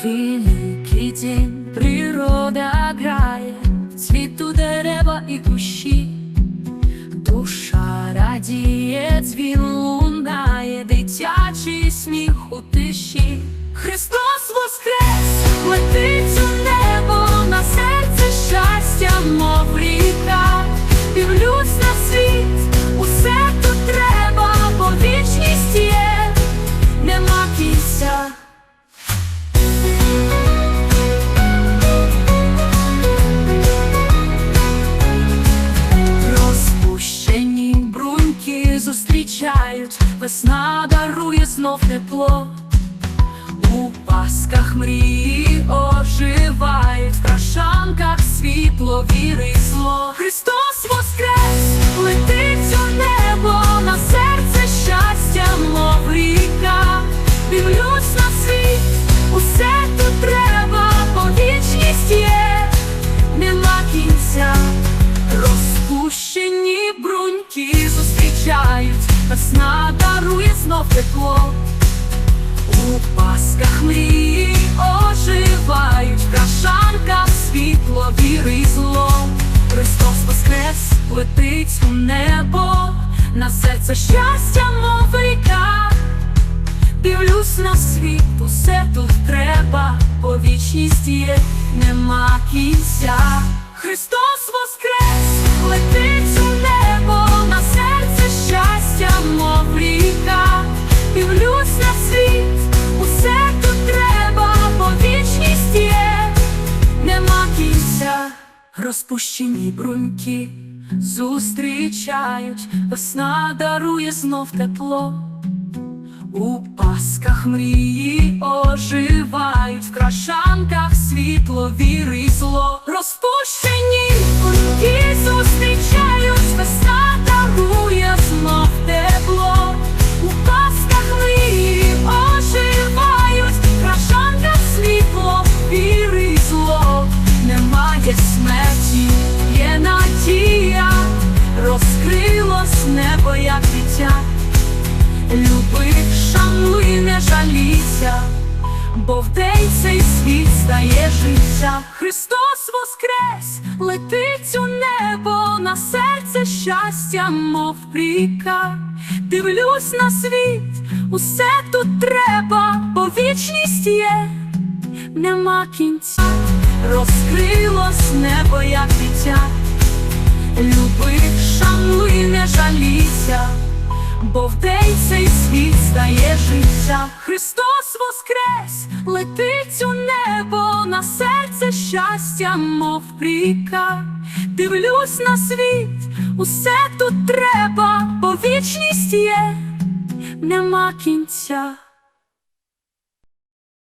Великий день природа грає, цвіту дерева і кущі, душа радіє, дзвін лунає, дитячий сміх у тиші. Христос воскрес, летить весна дарує знов тепло. У пасках мрії оживають, в крашанках світло, віри й зло. Христос воскрес, летить у небо, на серце щастя, мов ріка. Дивлюсь на світ, усе тут треба, бо вічність є, нема кінця. Розпущені бруньки зустрічають, весна дарує знов тепло. У пасках мрії оживають, в крашанках світло, віри й зло. Христос воскрес, летить у небо, на серце щастя, мов ріка. Дивлюсь на світ, усе тут треба, бо вічність є, нема кінця. Розпущені бруньки зустрічають, весна дарує знов тепло. У пасках мрії оживають, в крашанках світло, віри й зло. Розпущені кульки жалійся, бо в день цей світ стає життя. Христос воскрес, летить у небо, на серце щастя, мов ріка. Дивлюсь на світ, усе тут треба, бо вічність є, нема кінця, розкрилось небо, як дитя. Люби, шануй, не жалійся. Бо в день цей світ. Христос воскрес, летить у небо, на серце щастя, мов ріка. Дивлюсь на світ, усе тут треба, бо вічність є, нема кінця.